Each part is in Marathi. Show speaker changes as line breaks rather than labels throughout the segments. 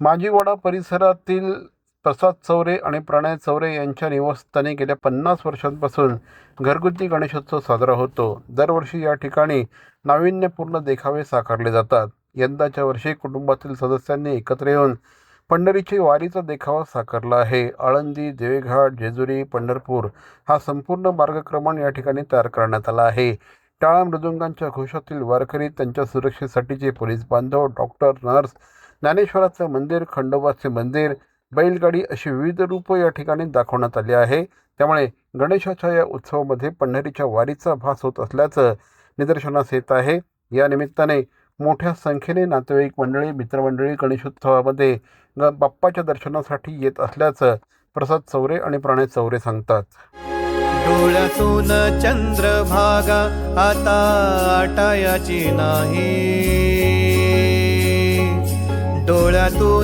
माजीवाडा परिसरातील प्रसाद चौरे आणि प्रणय चौरे यांच्या निवासस्थानी गेल्या पन्नास वर्षांपासून घरगुती गणेशोत्सव साजरा होतो. दरवर्षी या ठिकाणी नाविन्यपूर्ण देखावे साकारले जातात. यंदाच्या वर्षी कुटुंबातील सदस्यांनी एकत्र येऊन पंढरीची वारीचा देखावा साकारला आहे. आळंदी देवेघाट जेजुरी पंढरपूर हा संपूर्ण मार्गक्रमण या ठिकाणी तयार करण्यात आला आहे. टाळा मृदुंगांच्या घोषातील वारकरी त्यांच्या सुरक्षेसाठीचे पोलीस बांधव डॉक्टर नर्स ज्ञानेश्वराचं मंदिर खंडोबाचे मंदिर बैलगाडी अशी विविध रूपं या ठिकाणी दाखवण्यात आली आहे. त्यामुळे गणेशाच्या या उत्सवामध्ये पंढरीच्या वारीचा भास होत असल्याचं निदर्शनास येत आहे. या निमित्ताने मोठ्या संख्येने नातेवाईक मंडळी मित्रमंडळी गणेशोत्सवामध्ये ग बाप्पाच्या दर्शनासाठी येत असल्याचं प्रसाद चौरे आणि प्राणे चौरे सांगतात.
डोळ्यातून चंद्रभागा आता आटायाची नाही.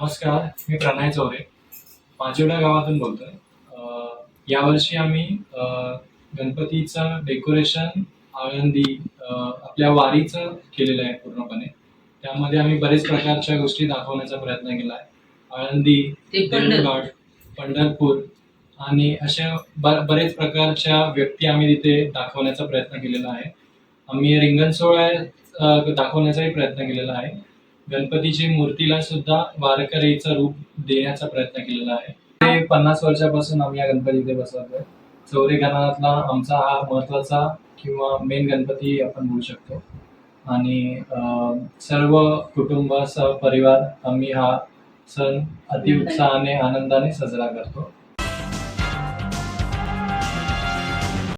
नमस्कार मी प्रणय चौरे. पाचोडा गावातून बोलतोय. यावर्षी आम्ही गणपतीचं डेकोरेशन आळंदी आपल्या वारीचं केलेलं आहे पूर्णपणे. त्यामध्ये आम्ही बरेच प्रकारच्या गोष्टी दाखवण्याचा प्रयत्न केला आहे. आळंदी देऊळघाट पंढरपूर आणि अशा बरेच प्रकारच्या व्यक्ती आम्ही तिथे दाखवण्याचा प्रयत्न केलेला आहे. आम्ही रिंगण सोहळा दाखवण्याचाही प्रयत्न केलेला आहे. गणपतीची मूर्तीला सुद्धा वारकरीचं रूप देण्याचा प्रयत्न केलेला आहे. ते पन्नास वर्षापासून आम्ही या गणपती इथे बसवतोय. चौरे घराण्यातला आमचा हा महत्त्वाचा किंवा मेन गणपती आपण म्हणू शकतो. आणि अं, सर्व कुटुंब सह परिवार आम्ही हा सण अतिउत्साहाने आनंदाने साजरा करतो.